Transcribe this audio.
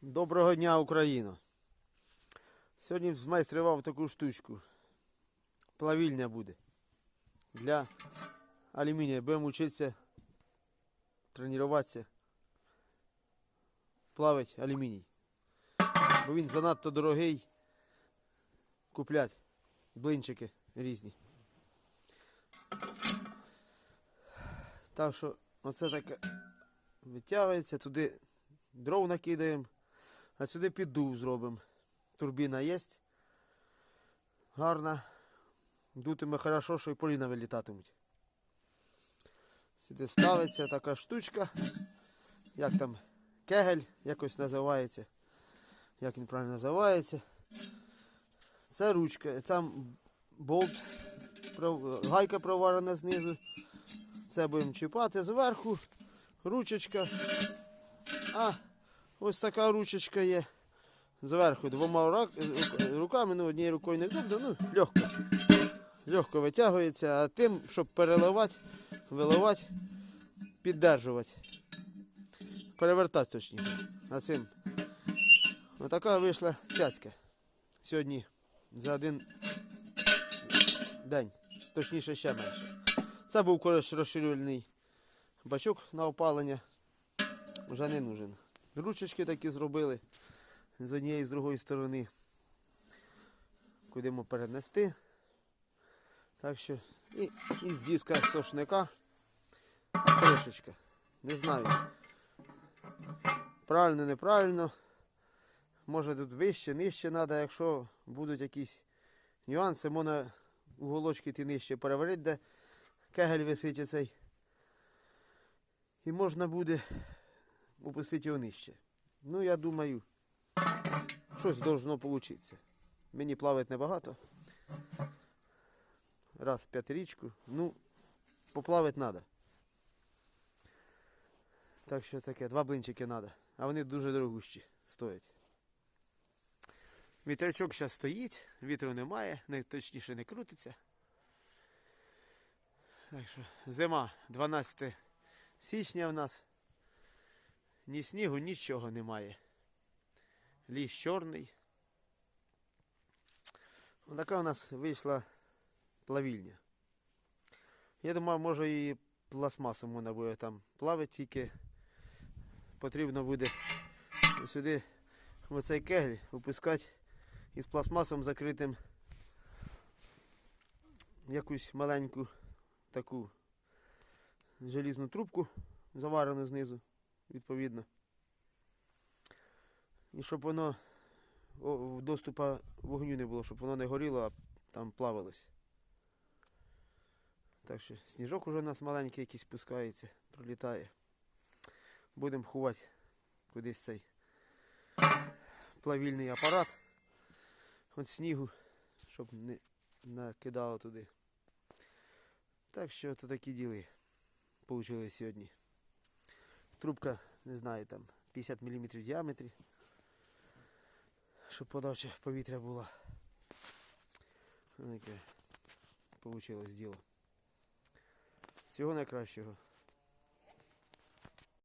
Доброго дня, Україно! Сьогодні змайстрував таку штучку. Плавільня буде. Для алюмінія. Будемо вчитися тренуватися. Плавить алюміній. Бо він занадто дорогий. Куплять блинчики різні. Так що оце таке витягується, туди дров накидаємо. А сюди піддув зробимо. Турбіна є. Гарна. Дутиме хорошо, що і поліна вилітатимуть. Сюди ставиться така штучка. Як там кегель якось називається. Як він правильно називається. Це ручка. Там болт, гайка проварена знизу. Це будемо чіпати зверху. Ручечка. А Ось така ручечка є. Зверху двома руками, ну однією рукою не вдобно, ну легко. Легко витягується, а тим, щоб переливати, виливати, піддержувати. Перевертати точніше. А цим. Отака вийшла цяцька. Сьогодні за один день. Точніше ще менше. Це був коротше розширювальний бачок на опалення. Вже не нужен. Ручечки такі зробили з однієї і з другої сторони. Куди ми перенести. Так що і, і з диска сошника кришечка. Не знаю. Правильно, неправильно. Може тут вище, нижче треба, якщо будуть якісь нюанси, можна уголочки ті нижче переварити, де кегель висить оцей. І можна буде опустити його нижче. Ну, я думаю, щось должно получитися. Мені плавати небагато. Раз п'ятирічку. Ну, поплавати треба. Так що таке, два блинчики треба. А вони дуже дорогущі стоять. Вітрячок зараз стоїть, вітру немає, не, точніше не крутиться. Так що зима 12 січня в нас. Ні снігу, нічого немає. Ліс чорний. Така у нас вийшла плавільня. Я думаю, може і пластмасом можна буде там плавити, тільки потрібно буде сюди в оцей кегель випускати із пластмасом закритим якусь маленьку таку желізну трубку, заварену знизу відповідно. І щоб воно доступу вогню не було, щоб воно не горіло, а там плавалось. Так що сніжок уже у нас маленький якийсь спускається, пролітає. Будемо ховати кудись цей плавільний апарат від снігу, щоб не накидало туди. Так що то такі діли получились сьогодні. Трубка, не знаю, там 50 мм в діаметрі. Щоб подача повітря була. Яке получилось діло. Всього найкращого.